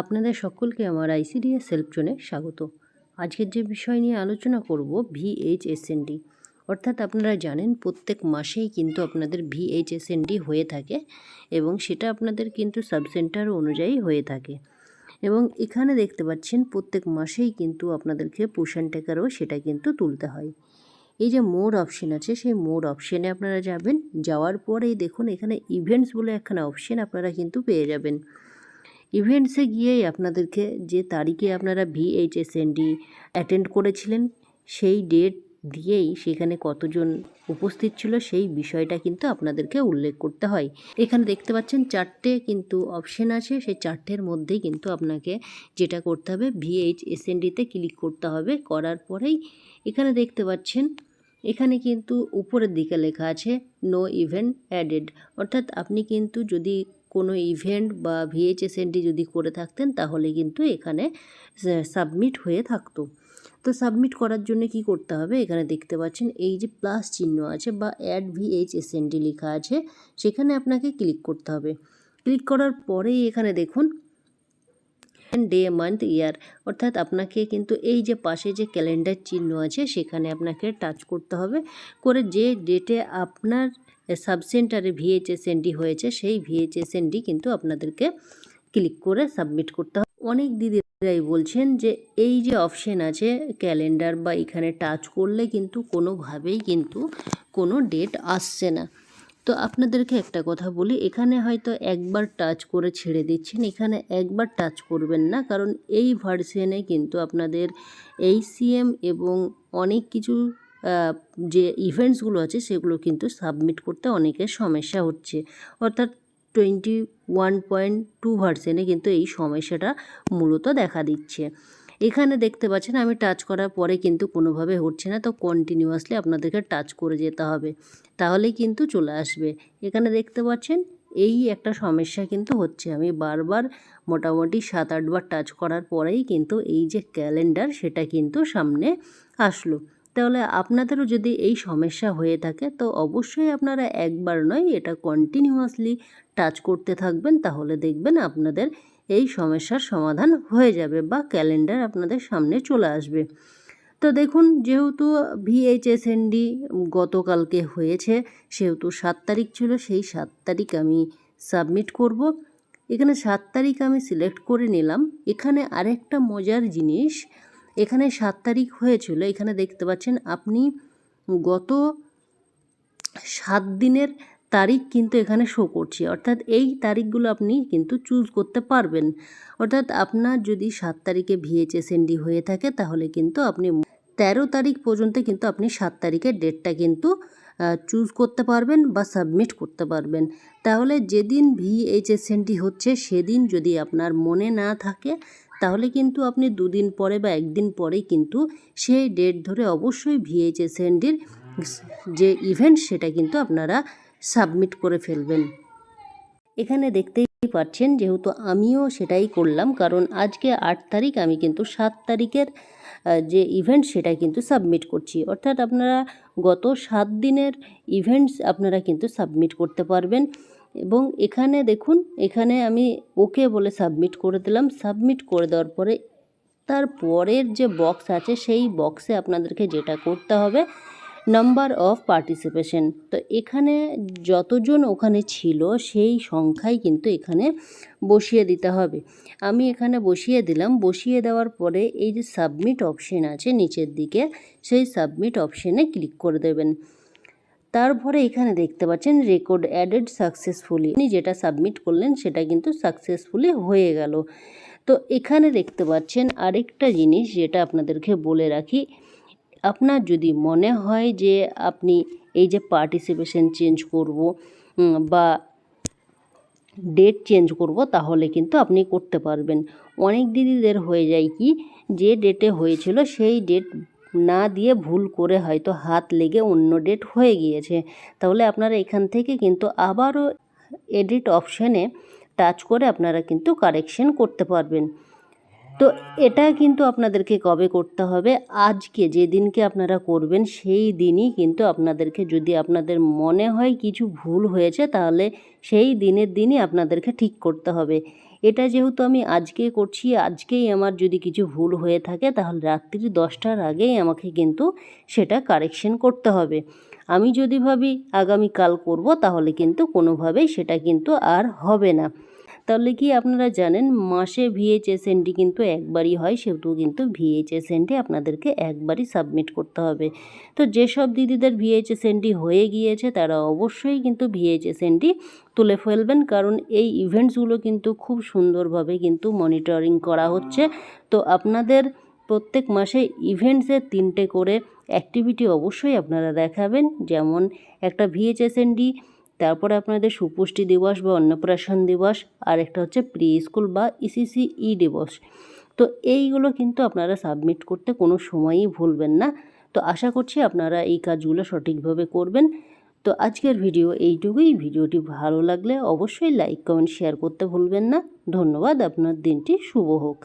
আপনাদের সকলকে আমার আইসিডিএস সেলফ জোনে স্বাগত। আজকের যে বিষয় নিয়ে আলোচনা করব ভিএইচএসএনডি অর্থাৎ আপনারা জানেন প্রত্যেক মাসেই কিন্তু আপনাদের ভিএইচএসএনডি হয়ে থাকে এবং সেটা আপনাদের কিন্তু সাবসেন্টার অনুযায়ী হয়ে থাকে। এবং এখানে দেখতে পাচ্ছেন প্রত্যেক মাসেই কিন্তু আপনাদেরকে পুষান টেকারও সেটা কিন্তু তুলতে হয়। এই যে মোড অপশন আছে, সেই মোড অপশানে আপনারা যাবেন। যাওয়ার পরেই দেখুন এখানে ইভেন্টস বলে একখানা অপশন আপনারা কিন্তু পেয়ে যাবেন। ইভেন্টসে গিয়েই আপনাদেরকে যে তারিখে আপনারা ভিএইচএসএনডি অ্যাটেন্ড করেছিলেন, সেই ডেট দিয়েই সেখানে কতজন উপস্থিত ছিল, সেই বিষয়টা কিন্তু আপনাদেরকে উল্লেখ করতে হয়। এখানে দেখতে পাচ্ছেন চারটে কিন্তু অপশন আছে, সেই চারটের মধ্যেই কিন্তু আপনাকে যেটা করতে হবে ভিএইচএসএনডিতে ক্লিক করতে হবে, করার পরেই এখানে দেখতে পাচ্ছেন, এখানে কিন্তু উপরের দিকে লেখা আছে নো ইভেন্ট অ্যাডেড অর্থাৎ আপনি কিন্তু যদি কোনো ইভেন্ট বা ভিএইচএসএনডি যদি করে থাকতেন, তাহলে কিন্তু এখানে সাবমিট হয়ে থাকতো। তো সাবমিট করার জন্য কি করতে হবে? এখানে দেখতে পাচ্ছেন, এই যে প্লাস চিহ্ন আছে বা অ্যাড ভিএইচএসএনডি লেখা আছে, সেখানে আপনাকে ক্লিক করতে হবে। ক্লিক করার পরেই এখানে দেখুন ডে মান্থ ইয়ার অর্থাৎ আপনাকে কিন্তু এই যে পাশে যে ক্যালেন্ডার চিহ্ন আছে, সেখানে আপনাকে টাচ করতে হবে। করে যে ডেটে আপনার সাবসেন্টারে ভিএইচএসএনডি হয়েছে, সেই ভিএইচএসএনডি কিন্তু আপনাদেরকে ক্লিক করে সাবমিট করতে হবে। অনেক দিদিরাই বলছেন যে এই যে অপশন আছে ক্যালেন্ডার বা এখানে টাচ করলে কিন্তু কোনোভাবেই কিন্তু কোনো ডেট আসছে না। তো আপনাদেরকে একটা কথা বলি, এখানে হয়তো একবার টাচ করে ছেড়ে দিচ্ছেন, এখানে একবার টাচ করবেন না, কারণ এই ভার্সনে কিন্তু আপনাদের এইচসিএম এবং অনেক কিছু যে ইভেন্টসগুলো আছে সেগুলো কিন্তু সাবমিট করতে অনেকের সমস্যা হচ্ছে। অর্থাৎ টোয়েন্টি ওয়ান পয়েন্ট টু ভার্সেনে কিন্তু এই সমস্যাটা মূলত দেখা দিচ্ছে। এখানে দেখতে পাচ্ছেন আমি টাচ করার পরে কিন্তু কোনোভাবে হচ্ছে না, তো কন্টিনিউয়াসলি আপনাদেরকে টাচ করে যেতে হবে। তাহলেই কিন্তু চলে আসবে। এখানে দেখতে পাচ্ছেন এই একটা সমস্যা কিন্তু হচ্ছে। আমি বারবার মোটামুটি সাত আটবার টাচ করার পরেই কিন্তু এই যে ক্যালেন্ডার সেটা কিন্তু সামনে আসলো। তাহলে আপনাদেরও যদি এই সমস্যা হয়ে থাকে, তো অবশ্যই আপনারা একবার নয় এটা কন্টিনিউয়াসলি টাচ করতে থাকবেন, তাহলে দেখবেন আপনাদের এই সমস্যার সমাধান হয়ে যাবে বা ক্যালেন্ডার আপনাদের সামনে চলে আসবে। তো দেখুন, যেহেতু ভিএইচএসএনডি গতকালকে হয়েছে, সেহেতু সাত তারিখ ছিল, সেই সাত তারিখ আমি সাবমিট করব। এখানে সাত তারিখ আমি সিলেক্ট করে নিলাম। এখানে আরেকটা মজার জিনিস এখানে সাত তারিখ হয়েছিল, এখানে দেখতে পাচ্ছেন আপনি গত সাত দিনের তারিখ কিন্তু এখানে শো করছে। অর্থাৎ এই তারিখগুলো আপনি কিন্তু চুজ করতে পারবেন। অর্থাৎ আপনার যদি সাত তারিখে ভিএইচএসএনডি হয়ে থাকে, তাহলে কিন্তু আপনি তেরো তারিখ পর্যন্ত কিন্তু আপনি সাত তারিখের ডেটটা কিন্তু চুজ করতে পারবেন বা সাবমিট করতে পারবেন। তাহলে যেদিন ভিএইচএসএনডি হচ্ছে, সেদিন যদি আপনার মনে না থাকে তাহলে কিন্তু আপনি দুদিন পরে বা একদিন পরেই কিন্তু সেই ডেট ধরে অবশ্যই ভিএইচএস ভিএইচএসএনডির যে ইভেন্ট সেটা কিন্তু আপনারা সাবমিট করে ফেলবেন। এখানে দেখতেই পাচ্ছেন যেহেতু আমিও সেটাই করলাম, কারণ আজকে আট তারিখ, আমি কিন্তু সাত তারিখের যে ইভেন্ট সেটা কিন্তু সাবমিট করছি। অর্থাৎ আপনারা গত সাত দিনের ইভেন্টস আপনারা কিন্তু সাবমিট করতে পারবেন। এবং এখানে দেখুন, এখানে আমি ওকে বলে সাবমিট করে দিলাম। সাবমিট করে দেওয়ার পরে তার পরের যে বক্স আছে, সেই বক্সে আপনাদেরকে যেটা করতে হবে নাম্বার অফ পার্টিসিপেশন তো এখানে যতজন ওখানে ছিল, সেই সংখ্যাই কিন্তু এখানে বসিয়ে দিতে হবে। আমি এখানে বসিয়ে দিলাম। বসিয়ে দেওয়ার পরে এই যে সাবমিট অপশন আছে নিচের দিকে, সেই সাবমিট অপশনে ক্লিক করে দেবেন। তারপরে এখানে দেখতে পাচ্ছেন রেকর্ড অ্যাডেড সাকসেসফুলি আপনি যেটা সাবমিট করলেন সেটা কিন্তু সাকসেসফুলি হয়ে গেল। তো এখানে দেখতে পাচ্ছেন আরেকটা জিনিস যেটা আপনাদেরকে বলে রাখি। আপনার যদি মনে হয় যে আপনি এই যে পার্টিসিপেশন চেঞ্জ করব বা ডেট চেঞ্জ করব, তাহলে কিন্তু আপনি করতে পারবেন। অনেক দিদিদের হয়ে যায় কি, যে ডেটে হয়েছিল সেই ডেট না দিয়ে ভুল করে হয়তো হাত লেগে অন্য ডেট হয়ে গিয়েছে। তাহলে আপনারা এখান থেকে কিন্তু আবারও এডিট অপশানে টাচ করে আপনারা কিন্তু কারেকশন করতে পারবেন। তো এটা কিন্তু আপনাদেরকে কবে করতে হবে? আজকে যেদিনকে আপনারা করবেন, সেই দিনই কিন্তু আপনাদেরকে যদি আপনাদের মনে হয় কিছু ভুল হয়েছে, তাহলে সেই দিনের দিনই আপনাদেরকে ঠিক করতে হবে। এটা যেহেতু আমি আজকে করছি, আজকেই আমার যদি কিছু ভুল হয়ে থাকে, তাহলে রাত্রি দশটার আগেই আমাকে কিন্তু সেটা কারেকশন করতে হবে। আমি যদি ভাবি আগামীকাল করব, তাহলে কিন্তু কোনোভাবেই সেটা কিন্তু আর হবে না। তাহলে কি আপনারা জানেন, মাসে ভিএইচএসএনডি কিন্তু একবারই হয়, সেহেতু কিন্তু ভিএইচএসএনডি আপনাদেরকে একবারই সাবমিট করতে হবে। তো যেসব দিদিদের ভিএইচএসএনডি হয়ে গিয়েছে, তারা অবশ্যই কিন্তু ভিএইচএসএনডি তুলে ফেলবেন, কারণ এই ইভেন্টসগুলো কিন্তু খুব সুন্দরভাবে কিন্তু মনিটরিং করা হচ্ছে। তো আপনাদের প্রত্যেক মাসে ইভেন্টসের তিনটে করে অ্যাক্টিভিটি অবশ্যই আপনারা দেখাবেন। যেমন একটা ভিএইচএসএনডি তারপরে আপনাদের সুপুষ্টি দিবস বা অন্নপ্রাশন দিবস, আর একটা হচ্ছে প্রি স্কুল বা ইসিসি ই দিবস। তো এইগুলো কিন্তু আপনারা সাবমিট করতে কোনো সময়ই ভুলবেন না। তো আশা করছি আপনারা এই কাজগুলো সঠিকভাবে করবেন। তো আজকের ভিডিও এইটুকুই। ভিডিওটি ভালো লাগলে অবশ্যই লাইক, কমেন্ট, শেয়ার করতে ভুলবেন না। ধন্যবাদ। আপনার দিনটি শুভ হোক।